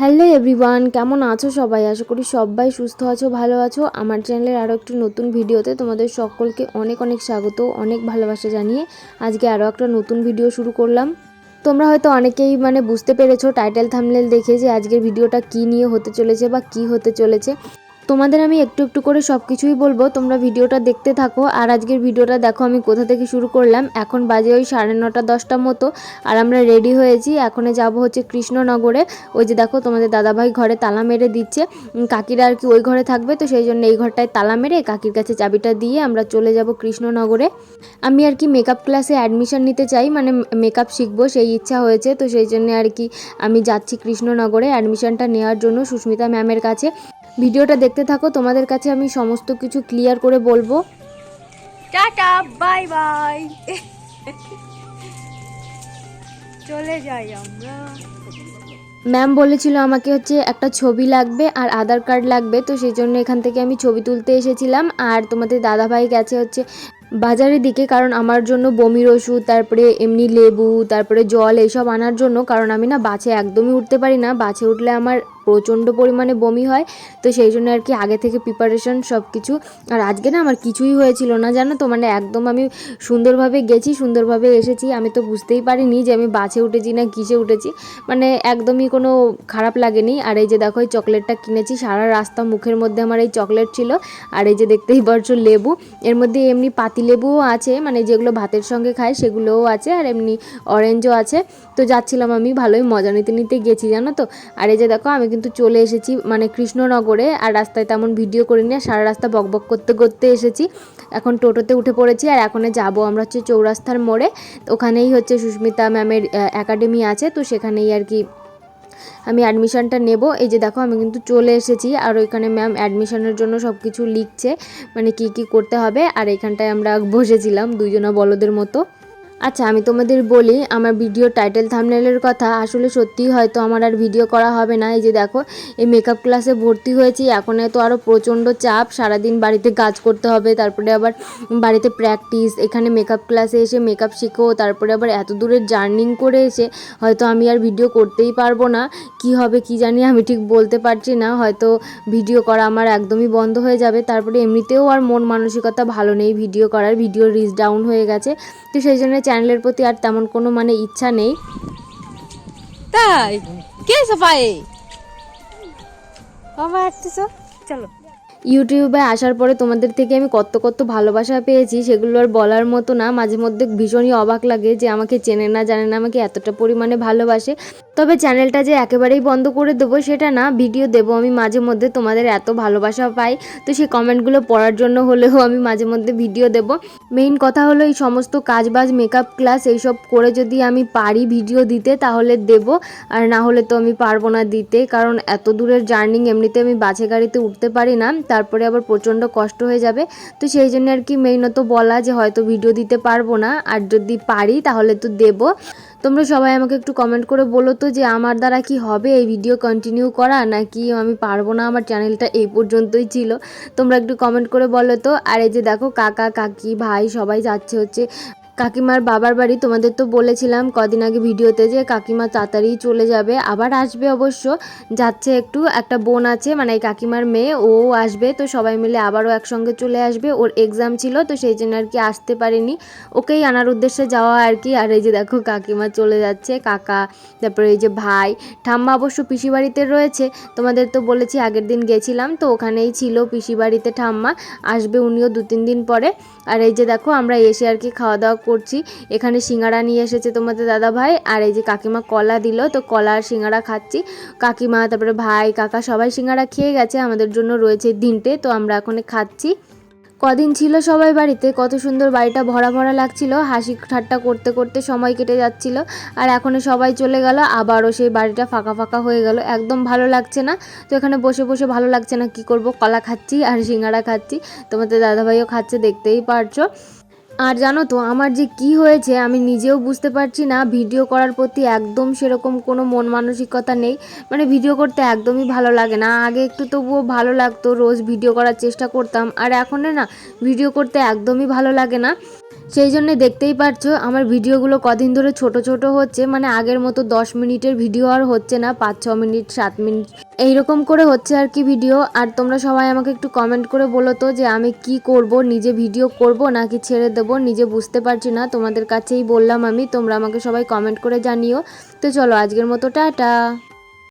Hello everyone, কেমন আছো সবাই? আশা করি সবাই সুস্থ আছো, ভালো আছো। আমার চ্যানেলের আরও একটি নতুন ভিডিওতে তোমাদের সকলকে অনেক অনেক স্বাগত, অনেক ভালোবাসা জানিয়ে আজকে আরও একটা নতুন ভিডিও শুরু করলাম। তোমরা হয়তো অনেকেই মানে বুঝতে পেরেছ, টাইটেল থামলেল দেখে যে আজকের ভিডিওটা কি নিয়ে হতে চলেছে বা কি হতে চলেছে। তোমাদের আমি একটু একটু করে সব কিছুই বলব। তোমরা ভিডিওটা দেখতে থাকো। আর আজকের ভিডিওটা দেখো, আমি কোথা থেকে শুরু করলাম। এখন বাজে ওই সাড়ে নটা, দশটা মতো। আর আমরা রেডি হয়েছি। এখনে যাব হচ্ছে কৃষ্ণনগরে। ওই যে দেখো, তোমাদের দাদাভাই ঘরে তালা মেরে দিচ্ছে। কাকিরা আর কি ওই ঘরে থাকবে, তো সেই জন্য এই ঘরটায় তালা মেরে কাকির কাছে চাবিটা দিয়ে আমরা চলে যাব কৃষ্ণনগরে। আমি আর কি মেকআপ ক্লাসে অ্যাডমিশন নিতে চাই মানে মেকআপ শিখব, সেই ইচ্ছা হয়েছে। তো সেই জন্য আর কি আমি যাচ্ছি কৃষ্ণনগরে। অ্যাডমিশনটা নেওয়ার জন্য সুস্মিতা ম্যামের কাছে। ভিডিওটা দেখতে থাকো তোমাদের কাছে আমি সমস্ত কিছু ক্লিয়ার করে বলব। Tata bye bye. চলে যাই আমরা। ম্যাম বলেছিল আমাকে হচ্ছে একটা ছবি লাগবে আর আধার কার্ড লাগবে তো সেই জন্য এখান থেকে আমি ছবি তুলতে এসেছিলাম। আর তোমাদের দাদাভাই গেছে হচ্ছে বাজারের দিকে কারণ আমার জন্য বমির ওষুধ তারপরে এমনি লেবু তারপরে জল এইসব আনার জন্য কারণ আমি না বাছে একদমই উঠতে পারি না। বাছে উঠলে আমার প্রচণ্ড পরিমাণে বমি হয়, তো সেই জন্য আর কি আগে থেকে প্রিপারেশন সব কিছু আর আজকে না আমার কিছুই হয়েছিল না, জানো তো? মানে একদম আমি সুন্দরভাবে গেছি, সুন্দরভাবে এসেছি। আমি তো বুঝতেই পারিনি যে আমি বাসে উঠেছি না কিসে উঠেছি। মানে একদমই কোনো খারাপ লাগেনি। আর এই যে দেখো, এই চকলেটটা কিনেছি। সারা রাস্তা মুখের মধ্যে আমার এই চকলেট ছিল। আর এই যে দেখতেই পারছ, লেবু। এর মধ্যে এমনি পাতি লেবুও আছে। মানে যেগুলো ভাতের সঙ্গে খায়, সেগুলোও আছে। আর এমনি অরেঞ্জও আছে। তো যাচ্ছিলাম আমি ভালোই মজা নিতে নিতে গেছি, জানো তো? আর এই যে দেখো, আমি কিন্তু চলে এসেছি মানে কৃষ্ণনগরে, আর রাস্তায় তেমন ভিডিও করিনি, আর সারা রাস্তা বকবক করতে করতে এসেছি। এখন টোটোতে উঠে পড়েছি, আর এখনে যাব আমরা হচ্ছে চৌরাস্তার মোড়ে। ওখানেই হচ্ছে সুস্মিতা ম্যামের একাডেমি আছে, তো সেখানেই আর কি আমি অ্যাডমিশনটা নেব। এই যে দেখো, আমি কিন্তু চলে এসেছি, আর ওইখানে ম্যাম অ্যাডমিশনের জন্য সব কিছু লিখছে মানে কি কি করতে হবে, আর এখানটায় আমরা বসেছিলাম দুজনা বলদের মতো। আচ্ছা আমি তোমাদের বলি, আমার ভিডিও টাইটেল থামনেলের কথা। আসলে সত্যিই হয়তো আমার আর ভিডিও করা হবে না। এই যে দেখো, এই মেকআপ ক্লাসে ভর্তি হয়েছি। এখন তো আরও প্রচণ্ড চাপ, সারাদিন বাড়িতে কাজ করতে হবে, তারপরে আবার বাড়িতে প্র্যাকটিস এখানে মেকআপ ক্লাসে এসে মেকআপ শিখো, তারপরে আবার এত দূরের জার্নিং করে এসে হয়তো আমি আর ভিডিও করতেই পারব না। কি হবে কি জানি, আমি ঠিক বলতে পারছি না। হয়তো ভিডিও করা আমার একদমই বন্ধ হয়ে যাবে। তারপরে এমনিতেও আর মন মানসিকতা ভালো নেই ভিডিও করার ভিডিও রিচ ডাউন হয়ে গেছে। তো সেই জন্য চ্যানেলের প্রতি আর তেমন কোনো মানে ইচ্ছা নেই। তাই? কে সাফাই বাবা আসতেছ? চলো। ইউটিউবে আসার পরে তোমাদের থেকে আমি কত কত ভালোবাসা পেয়েছি, সেগুলো আর বলার মতো না। মাঝে মধ্যে ভীষণই অবাক লাগে যে আমাকে চেনে না, জানে না আমাকে এতটা পরিমাণে ভালোবাসে। তবে চ্যানেলটা যে একেবারেই বন্ধ করে দেবো সেটা না, ভিডিও দেবো আমি মাঝে মধ্যে, তোমাদের এত ভালোবাসা পাই। তো সেই কমেন্টগুলো পড়ার জন্য হলেও আমি মাঝে মধ্যে ভিডিও দেবো। মেইন কথা হলো এই সমস্ত কাজবাজ, মেকআপ ক্লাস এইসব করে যদি আমি পারি ভিডিও দিতে, তাহলে দেব। আর না হলে তো আমি পারব না দিতে, কারণ এত দূরের জার্নিং, এমনিতে আমি বাসে গাড়িতে উঠতে পারি না। তারপরে আবার প্রচণ্ড কষ্ট হয়ে যাবে। তো সেই জন্য আর কি মেইনত বলা যে হয়তো ভিডিও দিতে পারব না। আর যদি পারি তাহলে তো দেব। তোমরা সবাই আমাকে একটু কমেন্ট করে বলো তো যে আমার দ্বারা কি হবে এই ভিডিও কন্টিনিউ করা? নাকি আমি পারব না? আমার চ্যানেলটা এই পর্যন্তই ছিল। তোমরা একটু কমেন্ট করে বলো তো। আর এই যে দেখো কাকা, কাকি, ভাই সবাই যাচ্ছে হচ্ছে কাকিমার বাবার বাড়ি তোমাদের তো বলেছিলাম কদিন আগে ভিডিওতে যে কাকিমা তাড়াতাড়ি চলে যাবে, আবার আসবে অবশ্য। যাচ্ছে একটু, একটা বোন আছে মানে কাকিমার মেয়ে, ও আসবে, তো সবাই মিলে আবারও একসঙ্গে চলে আসবে। ওর এক্সাম ছিল, তো সেই জন্য আর কি আসতে পারেনি। ওকেই আনার উদ্দেশ্যে যাওয়া আর কি, আর এই যে দেখো কাকিমা চলে যাচ্ছে, কাকা, তারপরে এই যে ভাই, ঠাম্মা অবশ্য পিসি বাড়িতে রয়েছে, তোমাদের তো বলেছি আগের দিন গেছিলাম, তো ওখানেই ছিল পিসি বাড়িতে ঠাম্মা, আসবে উনিও দু তিন দিন পরে। আর এই যে দেখো আমরা এসে আর কি খাওয়া দাওয়া করছি। এখানে সিঙ্গারা নিয়ে এসেছে তোমাদের দাদা ভাই আর এই যে কাকিমা কলা দিল, তো কলা আর সিঙ্গারা খাচ্ছি। কাকিমা, তারপরে ভাই, কাকা সবাই সিঙ্গারা খেয়ে গেছে। আমাদের জন্য রয়েছে দিনটে, তো আমরা এখন খাচ্ছি। কদিন ছিল সবাই বাড়িতে, কত সুন্দর বাড়িটা ভরা ভরা লাগছিল। হাসি ঠাট্টা করতে করতে সময় কেটে যাচ্ছিল। আর এখনও সবাই চলে গেল, আবারও সেই বাড়িটা ফাঁকা ফাঁকা হয়ে গেল। একদম ভালো লাগছে না। তো এখানে বসে বসে ভালো লাগছে না, কি করব? কলা খাচ্ছি আর সিঙ্গারা খাচ্ছি। তোমাদের দাদাভাইও খাচ্ছে, দেখতেই পারছ। আর জানো তো, আমার যে কি হয়েছে আমি নিজেও বুঝতে পারছি না। ভিডিও করার প্রতি একদম সেরকম কোনো মন মানসিকতা নেই। মানে ভিডিও করতে একদমই ভালো লাগে না। আগে একটু তবুও ভালো লাগতো, রোজ ভিডিও করার চেষ্টা করতাম। আর এখন না, ভিডিও করতে একদমই ভালো লাগে না। সেই জন্য দেখতেই পারছ, আমার ভিডিওগুলো কদিন ধরে ছোট ছোট হচ্ছে। মানে আগের মতো দশ মিনিটের ভিডিও আর হচ্ছে না, পাঁচ ছ মিনিট, সাত মিনিট। এইরকম করে হচ্ছে আর কি ভিডিও আর তোমরা সবাই আমাকে একটু কমেন্ট করে বলো তো যে আমি কি করব, নিজে ভিডিও করব নাকি ছেড়ে দেব, নিজে বুঝতে পারছি না। তোমাদের কাছেই বললাম আমি, তোমরা আমাকে সবাই কমেন্ট করে জানিও। তো চলো, আজকের মতো, টাটা।